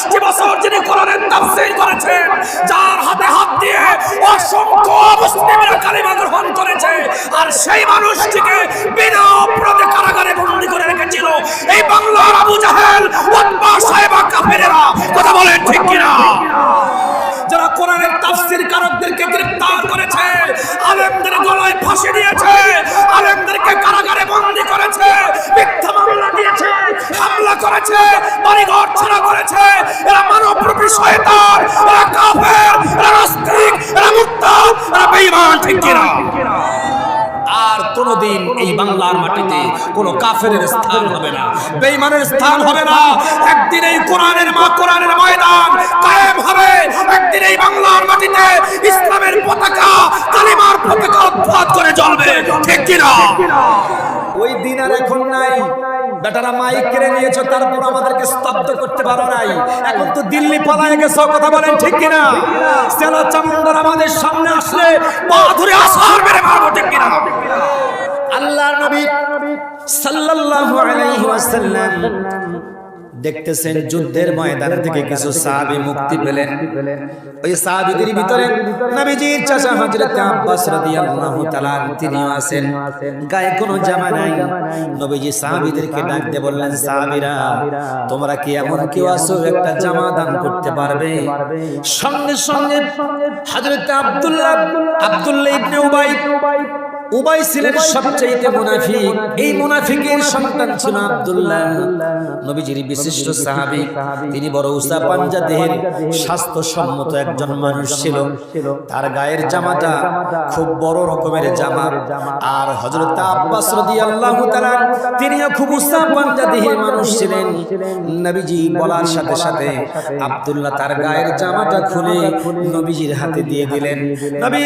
পঞ্চাশটি বছর যিনি কোরআনের তাফসীর করেছেন, যার হাতে হাত দিয়ে অসংখ্য মুসলিমেরা কালিমা গ্রহণ করেছে, আর সেই মানুষটিকে বিনা অপরাধে কারাগারে বন্দী করে রেখেছিল। এই বাংলার আবু জাহেল, উতবা সাহেবা কাফেরেরা, কথা বলেন ঠিক কিনা? যারা কোরআনের তাফসীর কারকদেরকে গ্রেফতার করেছে, আলেমদের গলায় ফাঁসি দিয়েছে, আলেমদেরকে কারাগারে বন্দী করেছে, মিথ্যা মামলা দিয়েছে, হামলা করেছে বাড়িঘর ছাড়া করেছে। এরা মানবরূপী শয়তান, এরা কাফের, এরা নাস্তিক, এরা মুরতাদ এরা বেঈমান, ঠিক কিনা আর কোনোদিন এই বাংলার মাটিতে কোনো কাফের স্থান হবে না, বেঈমানের স্থান হবে না। একদিন এই কোরআনের মা, কোরআনের ময়দান কায়েম হবে। একদিন এই বাংলার মাটিতে ইসলামের পতাকা, কালিমার পতাকা উৎপাদ করে জ্বলবে, ঠিক কিনা ওই দিন আর এখন নাই। বেটারা মাইক কেড়ে নিয়েছো, তারপর আমাদেরকে স্তব্ধ করতে পারো নাই। এখন তো দিল্লি পালায় গেছো, কথা বলেন ঠিক কিনা? সেলা চামুন্ডার আমাদের সামনে আসলে পা ধরে আসার মেরে মারবো ঠিক কিনা? আল্লাহ নবী সাল্লাল্লাহু আলাইহি ওয়াসাল্লাম দেখতেছেন যুদ্ধের ময়দান থেকে কিছু সাহাবী মুক্তি পেলেন। ওই সাহাবীদের ভিতরে নবীজির চাচা হযরত আব্বাস রাদিয়াল্লাহু তাআলা, তিনিও আছেন। গায়ে কোনো জামা নাই। নবীজি সাহাবীদেরকে ডাক দিয়ে বললেন, সাহাবীরা, তোমরা কি এমন কেউ আছো একটা জামা দান করতে পারবে? সঙ্গে সঙ্গে হযরত আব্দুল্লাহ আব্দুল্লাহ ইবনে উবাই উবাই ছিলেন সবচেয়ে মুনাফিক। এই মুনাফিকের সন্তান ছিল আব্দুল্লাহ। নবীজির বিশিষ্ট সাহাবী। তিনি বড় উসা পাঞ্জা দেহের স্বাস্থ্যসম্মত একজন মানুষ ছিল। তার গায়ের জামাটা খুব বড় রকমের জামা। আর হযরত আব্বাস রাদিয়াল্লাহু তাআলা তিনিও খুব উসা পাঞ্জা দেহের মানুষ ছিলেন। নবীজি বলার সাথে সাথে আব্দুল্লাহ তার গায়ের জামাটা খুলে নবীজির হাতে দিয়ে দিলেন। নবী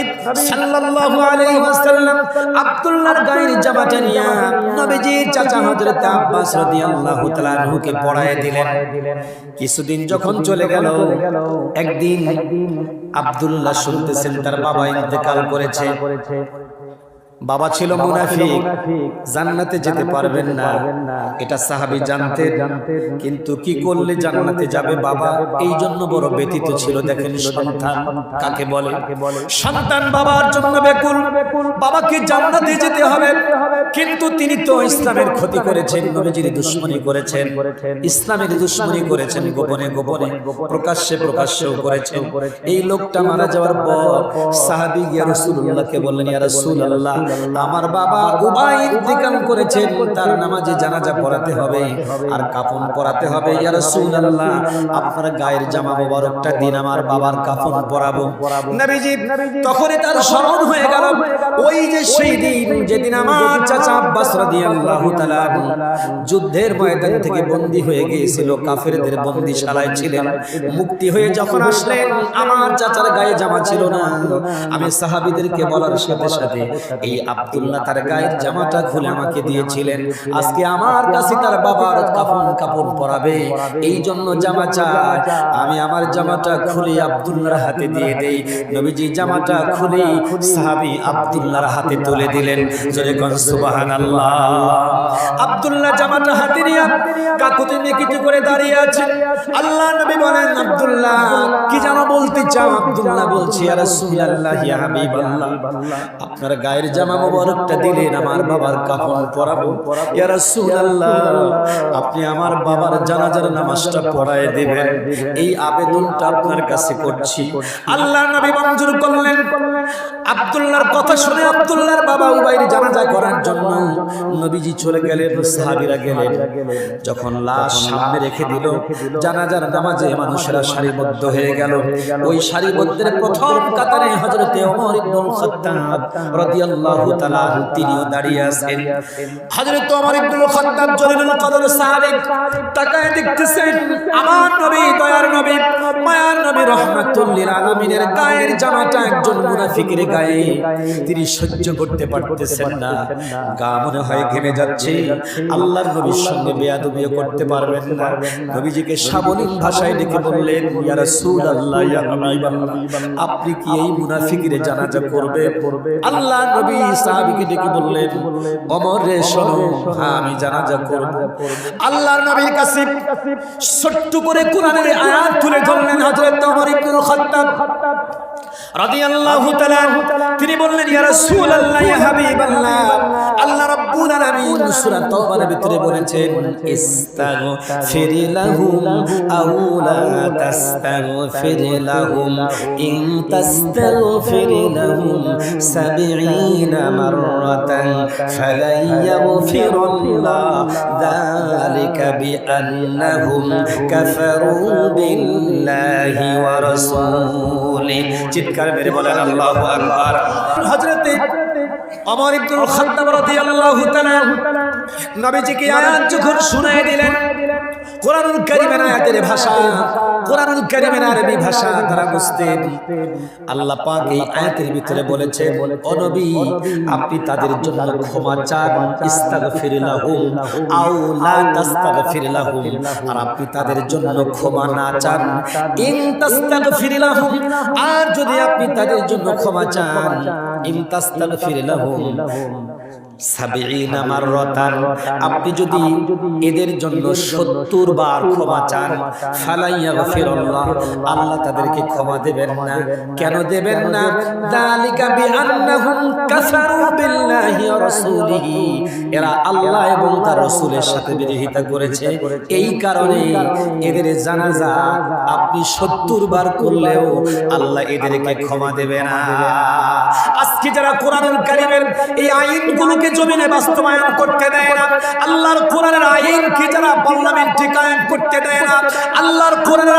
সাল্লাল্লাহু আলাইহি ওয়াসাল্লাম আব্দুল্লাহর গায়ের জামাটা নিয়ে নবীজির চাচা হযরত আব্বাস রাদিয়াল্লাহু তাআলা আনহুকে পড়ায় দিলেন। কিছুদিন যখন চলে গেল একদিন আব্দুল্লাহ শুনতেছেন তার বাবা ইন্তেকাল করেছে। বাবা ছিল মুনাফিক। জান্নাতে যেতে পারবেন না। এটা সাহাবী জানতেন। কিন্তু কি করলে জান্নাতে যাবে বাবা? এই জন্য বড় ব্যতীত ছিল দেখেন সন্তান। কাকে বলে? সন্তান বাবার জন্য বেকুল। বাবাকে জান্নাতে যেতে হবে। কিন্তু তিনি তো ইসলামের ক্ষতি করেছেন নবীজির দুশ্মনী করেছেন। ইসলামের দুশ্মনী করেছেন গোপনে গোপনে প্রকাশ্যে প্রকাশ্যেও করেছেন। এই লোকটা মারা যাওয়ার পর সাহাবী ইয়া রাসূলুল্লাহকে বললেন ইয়া রাসূলুল্লাহ আমার বাবা উবাই ইন্তেকাল করেছেন, তার নামাজে জানাজা পড়াতে হবে আর কাফন পরাতে হবে। ইয়া রাসূলুল্লাহ, আপনার গায়ের জামা মোবারকটা দিন আমার বাবার কাফন পরাবো। নবীজি, তখনই তার স্মরণ হয়ে গেল। ওই যে সেই দিন, যেদিন আমার চাচা আব্বাস রাদিয়াল্লাহু তাআলা যুদ্ধের ময়দান থেকে বন্দী হয়ে গিয়েছিল, কাফেরদের বন্দিশালায় ছিলেন। মুক্তি হয়ে যখন আসলেন, আমার চাচার গায়ে জামা ছিল না। আমি সাহাবীদেরকে বলার সাথে সাথে এই আব্দুল্লাহ তার গায়ের জামাটা খুলে আমাকে দিয়েছিলেন। আজকে আমার কাছে তার বাবার কাফন কাপড় পরাবে। এই জন্য জামা চাই আমি আমার জামাটা খুলে আব্দুল্লাহর হাতে দিয়ে দেই। নবীজি জামাটা খুলে সাহাবী আব্দুল্লাহর হাতে তুলে দিলেন। জোরে কোন সুবহানাল্লাহ। আব্দুল্লাহ জামাটা হাতে নিয়ে কাকুতি মেকিটি করে দাঁড়িয়ে আছে আল্লাহ নবী বলেন আব্দুল্লাহ কি জানো বলতে চাও? আব্দুল্লাহ বলছি ইয়া রাসূলুল্লাহ ইয়া হাবিবাল্লাহ। আপনার গায়ের জামা মোবারকটা দিলেন, আমার বাবার কাফন পরাবো। ইয়া রাসূলুল্লাহ, আপনি আমার বাবার জানাজার নামাজটা পড়ায় দিবেন। এই আবেদনটা আপনার কাছে করছি। আল্লাহ নবী মঞ্জুর করলেন। আব্দুল্লাহর কথা শুনে আব্দুল্লাহর বাবা উবাইর জানাজা করার জন্য নবীজি চলে গেলেন, সাহাবীরা গেলেন। যখন লাশ সামনে রেখে দিল, জানাজার নামাজে মানুষেরা সারিবদ্ধ হয়ে গেল। ওই সারিবদ্ধের প্রথম কাতারে হযরতে ওমর ইবনুল খাত্তাব রাদিয়াল্লাহু তাআলা তিনিও দাঁড়িয়ে আছেন। হযরত ওমর ইবনুল খাত্তাব জলিলুল কদর সাহাবী তাকায় দেখতেছেন, আমার নবী, দয়ার নবী, মায়ার নবী রহমাতুল লিল আলামিনের গায়ের জামাটা একজন মুনাফিকের গায়ে তিনি সহ্য করতে পারতেছেন না। গা মনে হয় ঘেমে যাচ্ছে। আল্লাহর নবীর সঙ্গে বেয়াদবিও করতে পারবেন না। নবীজিকে সাবলীল ভাষায় ডেকে বললেন, ইয়া রাসূলুল্লাহ, ইয়া হাবিবাল্লাহ, আপনি কি এই মুনাফিকের জানাজা করবেন? আল্লাহ নবী সাহাবীকে ডেকে বললেন ওমর রে, শোনো হ্যাঁ আমি জানাজা করব। আল্লাহর নবীর কাছে ছোট্ট করে কোরআনের আয়াত তুলে ধরলেন হযরত ওমর ইবনুল খাত্তাব। তিনি বললেন ইয়া রাসূলুল্লাহ ইয়া হাবিবাল্লাহ। সূরা তাওবার ভিতরে বলেছেন, ইস্তাগফির লাহুম আও লা তাস্তাগফির লাহুম, ইন তাস্তাগফির লাহুম 70 মাররাতান ফালান ইয়াগফিরাল্লাহ, যালিকা বিআন্নাহুম কাফারু বিল্লাহি ওয়া রাসূলিহি। চিৎকার মেরে বলেন, আল্লাহু আকবার। ওমর ইবনুল খাত্তাব রাদিয়াল্লাহু তাআলা নবীজিকে আয়াত যখন শুনায় দিলেন কোরআনুল কারীমের আয়াতের ভাষা কোরআনুল কারীমের আরবি ভাষা তারা বুঝতেন। আল্লাহ পাক এই আয়াতের ভিতরে বলেছেন ও নবী আপনি তাদের জন্য ক্ষমা চান ইস্তাগফির লাহুম আও লা তাস্তাগফির লাহুম। আর আপনি তাদের জন্য ক্ষমা না চান ইন তাস্তাগফির লাহুম। আর যদি আপনি তাদের জন্য ক্ষমা চান ইন তাস্তাগফির লাহুম। সাবিঈনা মাররাতান। আপনি যদি এদের জন্য 70 বার ক্ষমা চান ফালাইয়া আল্লাহ তাদেরকে ক্ষমা দেবেন না। কেন দেবেন না? যালিকা বিআন্নাহুম কাফারু বিল্লাহি ওয়া রাসূলিহি। এরা আল্লাহ এবং তার রাসূলের সাথে বিরোধিতা করেছে। এই কারণে এদের জানাজা আপনি 70 বার করলেও আল্লাহ এদেরকে ক্ষমা দেবে না। আজকে যারা কোরআনুল কারীমের এই আইনগুলোকে জমিনে বাস্তবায়ন করতে দেয় না আল্লাহর কোরআনের আইনকে যারা পার্লামেন্টে কায়েম করতে দেয় না আল্লাহর কোরআনের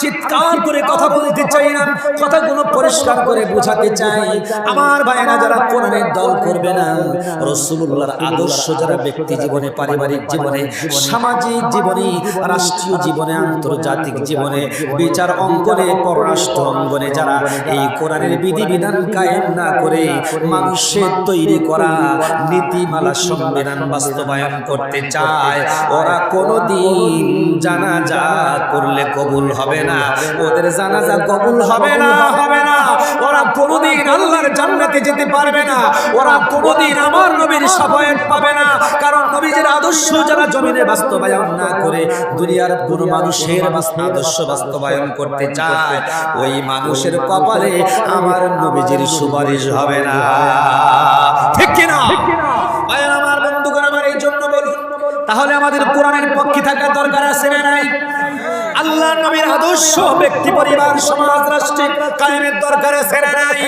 চিৎকার করে কথা বলতে চাই না, কথাগুলো পরিষ্কার করে বোঝাতে চাই। আমার ভাইয়েরা যারা কোরআনের দল করবে না রসুল্লাহর আদর্শ যারা ব্যক্তি জীবনে, পারিবারিক জীবনে, সামাজিক জীবনে, রাষ্ট্রীয় জীবনে, আন্তর্জাতিক জীবনে, বিচার অঙ্গনে, পররাষ্ট্র অঙ্গনে যারা এই কোরআনের বিধিবিধান কায়েম না করে মানুষের তৈরি করা নীতিমালা সংবিধান বাস্তবায়ন করতে চায়, ওরা কোনোদিন জানাজা করলে কবুল হবে না। ওদের জানাজা কবুল হবে না হবে না। ওরা কোনোদিন আল্লাহর জান্নাতে যেতে পারবে না। ওরা কোনোদিন আমার নবীর সাফায়াত পাবে না। কারণ নবীজির আদর্শ যারা জমিনে বাস্তবায়ন না করে দুনিয়ার কোন মানুষের আদর্শ বাস্তবায়ন করতে চায় ওই মানুষের কপালে আমার নবীজির সুপারিশ হবে না। ঠিক কিনা? আমার বন্ধুগণ আমার এই জন্য বলুন তাহলে আমাদের কোরআনের পক্ষে থাকার দরকার আছে না নাই? আল্লাহ নবীর আদর্শ ব্যক্তি পরিবার সমাজ রাষ্ট্রে কায়েমের দরকার ছেড়ে নাই।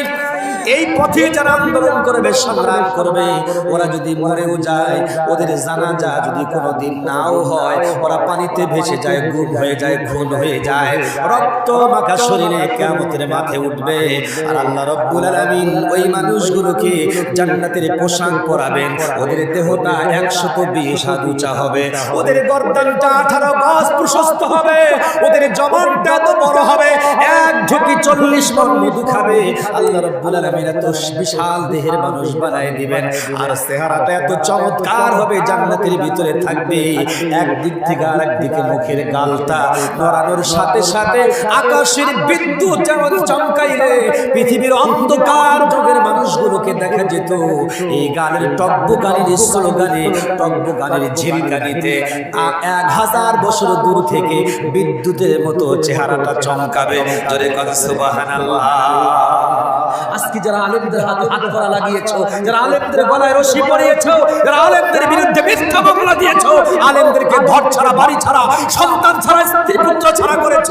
এই পথে যারা আন্দোলন করবে, সংগ্রাম করবে, ওরা যদি মরেও যায়, ওদের জানাজা যদি কোনোদিন নাও হয়, ওরা পানিতে ভেসে যায়, গুম হয়ে যায় খুন হয়ে যায়, রক্ত মাখা শরীরে কেমতের মাঠে উঠবে। আর আল্লাহ রব্বুল আলামিন ওই মানুষগুলোকে জান্নাতের পোশাক পরাবেন। ওদের দেহটা একশত বিশ হাত উঁচা হবে। ওদের গর্দানটা আঠারো গজ প্রশস্ত হবে। ওদের জবানটা এত বড় হবে, এক ঝুঁকি চল্লিশ মন মধু খাবে আল্লাহ রব্বুল আলামিন এত বিশাল দেহের মানুষ বানায় দিবেন। আর চেহারাটা এত চমৎকার হবে, জান্নাতের ভিতরে থাকবে। একদিক থেকে আর একদিকে মুখের গালটা নড়ানোর সাথে সাথে আকাশের বিদ্যুৎ যেমন চমকাইলে পৃথিবীর অন্ধকার যুগের মানুষগুলোকে দেখা যেত। এই গানের টব্য গানের স্লোগানে টব্য গানের এক হাজার বছর দূর থেকে বিদ্যুতের মতো চেহারাটা চমকাবে। জোরে কথা সুবহানাল্লাহ। আজকে যারা আলেমদের হাতে হাত করা লাগিয়েছো, যারা আলেমদের গলায় রশি পরিয়েছো, যারা আলেমদের বিরুদ্ধে মিথ্যা মামলা দিয়েছ, আলেমদেরকে ঘর ছাড়া, বাড়ি ছাড়া, সন্তান ছাড়া, স্ত্রী, পুত্র ছাড়া করেছ,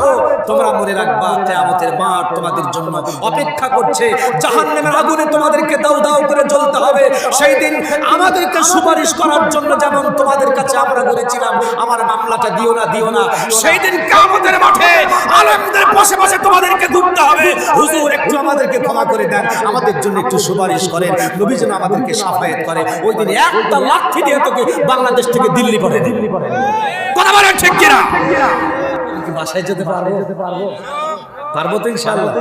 তোমরা মনে রাখবা, কিয়ামতের মাঠ তোমাদের জন্য অপেক্ষা করছে। জাহান্নামের আগুনে তোমাদেরকে দাও দাও করে জ্বলতে হবে। সেই দিন আমাদেরকে সুপারিশ করার জন্য যেমন তোমাদের কাছে আমরা বলেছিলাম আমার মামলাটা দিও না দিও না। সেই দিন কিয়ামতের মাঠে আলেমদের বসে বসে তোমাদেরকে ঘুরতে হবে। হুজুর, একটু আমাদেরকে ক্ষমা করে দেন, আমাদের জন্য একটু সুপারিশ করেন। নবী যেন আমাদেরকে সাফায়াত করে। ওই দিন একটা লাঠি দিয়ে তোকে বাংলাদেশ থেকে দিল্লি পড়ে দিল্লি বাসায় যেতে পারব? পারব তো ইনশাআল্লাহ।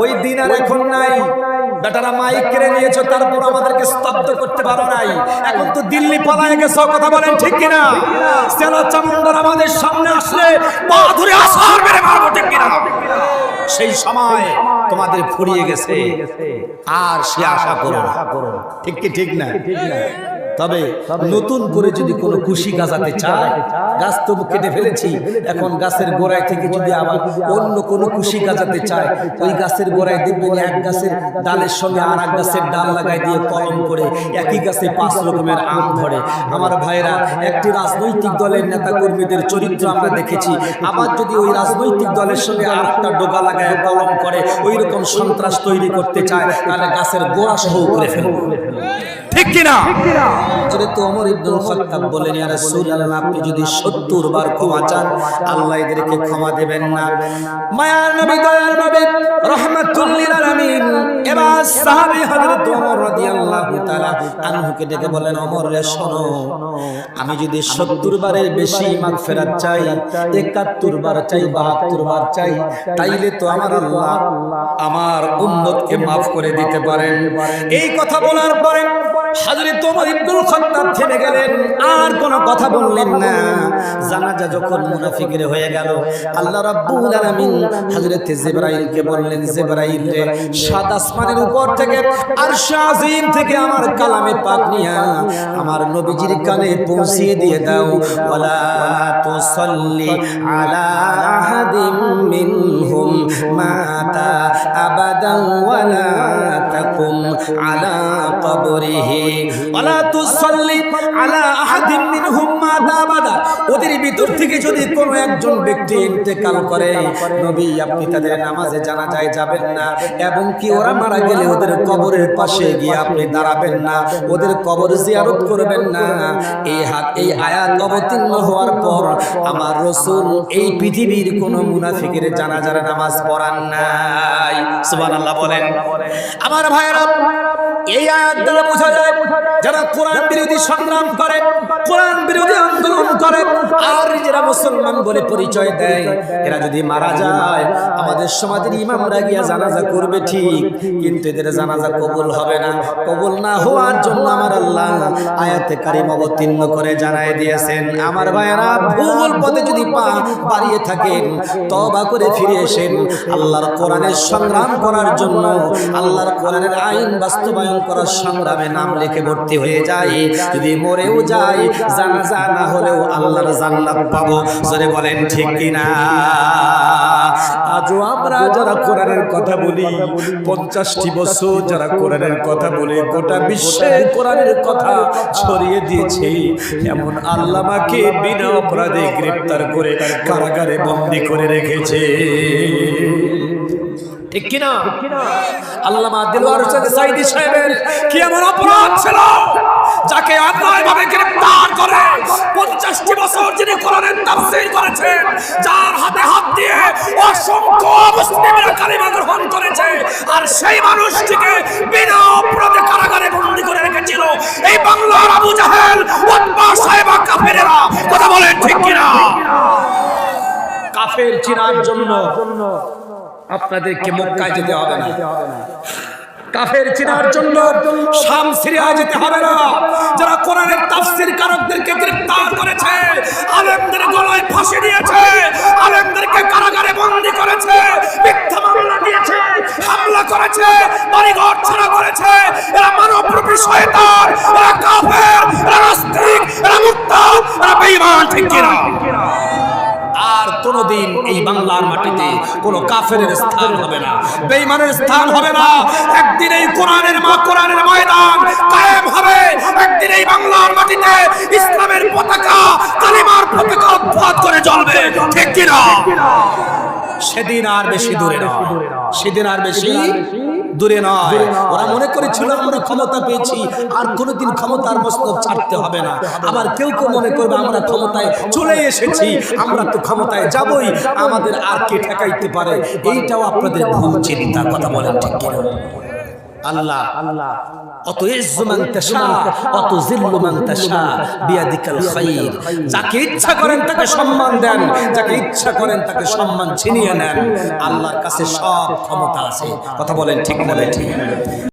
ওই দিন আর এখন নাই। বেটারা মাইক কেড়ে নিয়েছো, তারপর আমাদেরকে স্তব্ধ করতে পারো নাই। এখন তো দিল্লি পালায় কথা বলেন ঠিক কিনা? সেনা চামুন্ডার আমাদের সামনে আসলে পা ধরে আসার মেরে ঠিক কিনা? সেই সময় তোমাদের ফুরিয়ে গেছে। আর সে আশা করো ঠিক কি ঠিক না? তবে নতুন করে যদি কোনো খুশি গাছাতে চায় গাছ তো কেটে ফেলেছি। এখন গাছের গোড়ায় থেকে যদি আবার অন্য কোনো খুশি গাছাতে চায় ওই গাছের গোড়ায় দেখবেন এক গাছের ডালের সঙ্গে আর এক গাছের ডাল লাগাই দিয়ে কলম করে একই গাছে পাঁচ রকমের আম ধরে। আমার ভাইরা একটি রাজনৈতিক দলের নেতা কর্মীদের চরিত্র আমরা দেখেছি। আবার যদি ওই রাজনৈতিক দলের সঙ্গে আর একটা ডোকা লাগায় কলম করে ওই রকম সন্ত্রাস তৈরি করতে চায় তাহলে গাছের গোড়া সহ করে ফেলবে ঠিক কিনা? ওমর ইবনুল খাত্তাব বলেন, ইয়া রাসূলুল্লাহ, আপনি যদি 70 বার ক্ষমা চান, আল্লাহ এদেরকে ক্ষমা না। মায়ার নবী দয়াল নবী রাহমাতুল লিল আলামিন এবার সাহাবী হযরত ওমর রাদিয়াল্লাহু তাআলা আনহুকে ডেকে বলেন, ওমর রে, শোনো, আমি যদি 70 বারের বেশি মাগফিরাত চাই 71 বার চাই 72 বার চাই, তাইলে তো আমার আল্লাহ আমার উম্মতকে maaf করে দিতে পারেন। এই কথা বলার পরে আর কোনো কথা বললেন না। যখন হয়ে গেল, আল্লাহ উপর থেকে থেকে আমার কালামে পাক আমার নবীজির কানে পৌঁছিয়ে দিয়ে দাও। ওয়ালা আলা আহাদিম মাতা আবাদান কবরিহি ওয়ালা তুসাল্লি আলা আহাদিম মিনহুম মাতা আবাদা ওদের ভিতর থেকে যদি কোনো একজন ব্যক্তি ইন্তেকাল করে, নবী, আপনি তাদের নামাজে জানাজায় যাবেন না, এবং কি ওরা মারা গেলে ওদের কবরের পাশে গিয়ে আপনি দাঁড়াবেন না, ওদের কবর জিয়ারত করবেন না। এই হাত, এই আয়াত অবতীর্ণ হওয়ার পর আমার রসুল এই পৃথিবীর কোন মুনাফিকের জানাজার নামাজ পড়ান নাই। সুবহানাল্লাহ বলেন। আমার ভাইয়েরা এই আয়াত দ্বারা বোঝা যায়, যারা কোরআন বিরোধী সংগ্রাম করে, কোরআন বিরোধী আন্দোলন করে, আর যারা মুসলমান বলে পরিচয় দেয়, এরা যদি মারা যায়, আমাদের সমাজের ইমামরা গিয়া জানাজা করবে ঠিক, কিন্তু এদের জানাজা কবুল হবে না। কবুল না হওয়ার জন্য আমার আল্লাহ আয়াতে কারিম অবতীর্ণ করে জানাই দিয়েছেন। আমার ভুল পথে যদি পা বাড়িয়ে থাকেন তবা করে ফিরে এসেন। আল্লাহর কোরআনের সংগ্রাম করার জন্য, আল্লাহর কোরআনের আইন বাস্তবায়ন করার সংগ্রামে নাম লিখে ভর্তি হয়ে যায়। যদি মরেও যায়, জানাজা না হলেও আল্লাহর জান্নাত পাবো। জোরে বলেন, ঠিক কিনা? আজও আমরা যারা কোরআনের কথা বলি, পঞ্চাশটি বছর যারা কোরআনের কথা বলে, গোটা বিশ্বে কোরআনের কথা ছড়িয়ে দিয়েছে। এমন আল্লামাকে বিনা অপরাধে গ্রেপ্তার করে কারাগারে বন্দি করে রেখেছে। ঠিক কিনা? আল্লামা দিলওয়ার হোসেন সাইদি সাহেবের কি এমন অপরাধ ছিল? যাকে অন্যায় ভাবে গ্রেফতার করে পঞ্চাশটি বছর যিনি কোরআনের তাফসীর করেছেন যার হাতে হাত দিয়ে অসংখ্য মুসলিমেরা কালিমা গ্রহণ করেছে আর সেই মানুষটিকে বিনা অপরাধে কারাগারে বন্দী করে রেখেছিল। এই বাংলার আবু জাহেল উতবা সাহেবা কাফেরেরা কথা বলেন ঠিক কিনা? কাফের চিনার জন্য আপনাদেরকে মক্কায় যেতে হবে না। কাফের চিনার জন্য শাম সিরিয়া যেতে হবে না। যারা কোরআনের তাফসীর কারকদেরকে গ্রেফতার করেছে আলেমদের গলায় ফাঁসি দিয়েছে আলেমদেরকে কারাগারে বন্দী করেছে মিথ্যা মামলা দিয়েছে হামলা করেছে বাড়িঘর ছাড়া করেছে। এরা মানবরূপী শয়তান এরা কাফের এরা নাস্তিক এরা মুরতাদ এরা বেঈমান ঠিক কিনা? বাংলার মাটিতে কোনো কাফের স্থান হবে না, বেঈমানের স্থান হবে না। একদিন এই কোরআনের মা কোরআনের ময়দান কায়েম হবে। একদিন এই বাংলার মাটিতে ইসলামের পতাকা, কালিমার পতাকা উদ্ভাত করে জ্বলবে। ঠিক কিনা? সেদিন আর বেশি দূরে না সেদিন আর বেশি দূরে নয়। ওরা মনে করেছিল আমরা ক্ষমতা পেয়েছি আর কোনোদিন ক্ষমতার মস্তক ছাড়তে হবে না। আবার কেউ কেউ মনে করবে আমরা ক্ষমতায় চলে এসেছি আমরা তো ক্ষমতায় যাবই আমাদের আর কে ঠেকাইতে পারে? এইটাও আপনাদের ভুল চিন্তা কথা বলেন ঠিক কিনা? আল্লাহ। অত ইজ্জু মান তাশা অত জিল্লু মান তাশা বিয়াদিকাল খাইর। যাকে ইচ্ছা করেন তাকে সম্মান দেন যাকে ইচ্ছা করেন তাকে সম্মান ছিনিয়ে নেন। আল্লাহর কাছে সব ক্ষমতা আছে। কথা বলেন ঠিক না ঠিক।